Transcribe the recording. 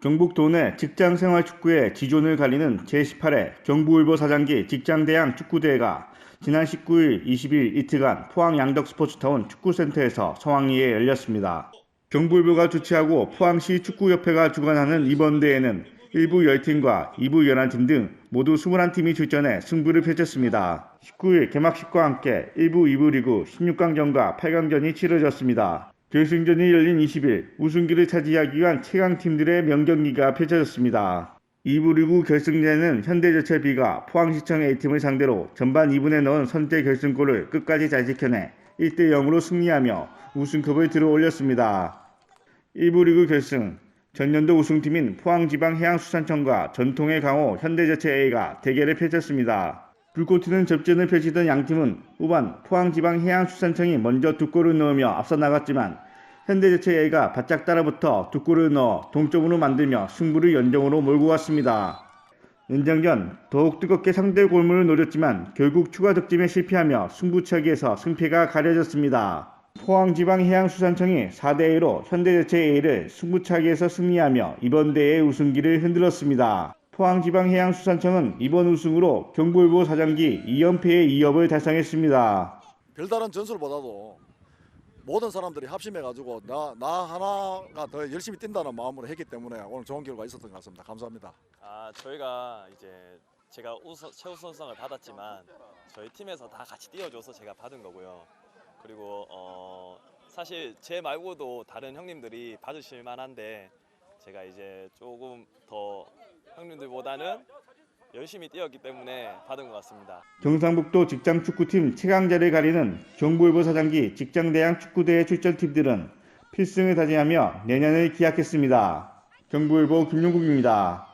경북 도 내 직장생활 축구의 지존을 갈리는 제18회 경부일보 사장기 직장대항 축구대회가 지난 19일, 20일 이틀간 포항 양덕 스포츠타운 축구센터에서 성황리에 열렸습니다. 경부일보가 주최하고 포항시 축구협회가 주관하는 이번 대회는 1부 10팀과 2부 11팀 등 모두 21팀이 출전해 승부를 펼쳤습니다. 19일 개막식과 함께 1부 2부 리그 16강전과 8강전이 치러졌습니다. 결승전이 열린 20일 우승기를 차지하기 위한 최강팀들의 명경기가 펼쳐졌습니다. 2부 리그 결승전에는 현대제철 B가 포항시청 A팀을 상대로 전반 2분에 넣은 선제 결승골을 끝까지 잘 지켜내 1대 0으로 승리하며 우승컵을 들어 올렸습니다. 1부 리그 결승 전년도 우승팀인 포항지방해양수산청과 전통의 강호 현대제철 A가 대결을 펼쳤습니다. 불꽃 튀는 접전을 펼치던 양팀은 후반 포항지방해양수산청이 먼저 두 골을 넣으며 앞서 나갔지만 현대제철 A가 바짝 따라붙어 두 골을 넣어 동점으로 만들며 승부를 연정으로 몰고 갔습니다. 연장전 더욱 뜨겁게 상대 골문을 노렸지만 결국 추가 득점에 실패하며 승부차기에서 승패가 가려졌습니다. 포항지방해양수산청이 4대1로 현대제철 A를 승부차기에서 승리하며 이번 대회 우승기를 흔들었습니다. 포항지방해양수산청은 이번 우승으로 경부일보 사장기 2연패의 2업을 달성했습니다. 별다른 전술보다도 모든 사람들이 합심해가지고 나, 나 하나가 더 열심히 뛴다는 마음으로 했기 때문에 오늘 좋은 결과 있었던 것 같습니다. 감사합니다. 아 저희가 이제 제가 우선, 최우선상을 받았지만 저희 팀에서 다 같이 뛰어줘서 제가 받은 거고요. 그리고 어, 사실 제 말고도 다른 형님들이 받으실 만한데 제가 이제 조금 더 형님들보다는 열심히 뛰었기 때문에 받은 것 같습니다. 경상북도 직장 축구팀 최강자를 가리는 경부일보 사장기 직장대항 축구대회 출전팀들은 필승을 다짐하며 내년을 기약했습니다. 경부일보 김용국입니다.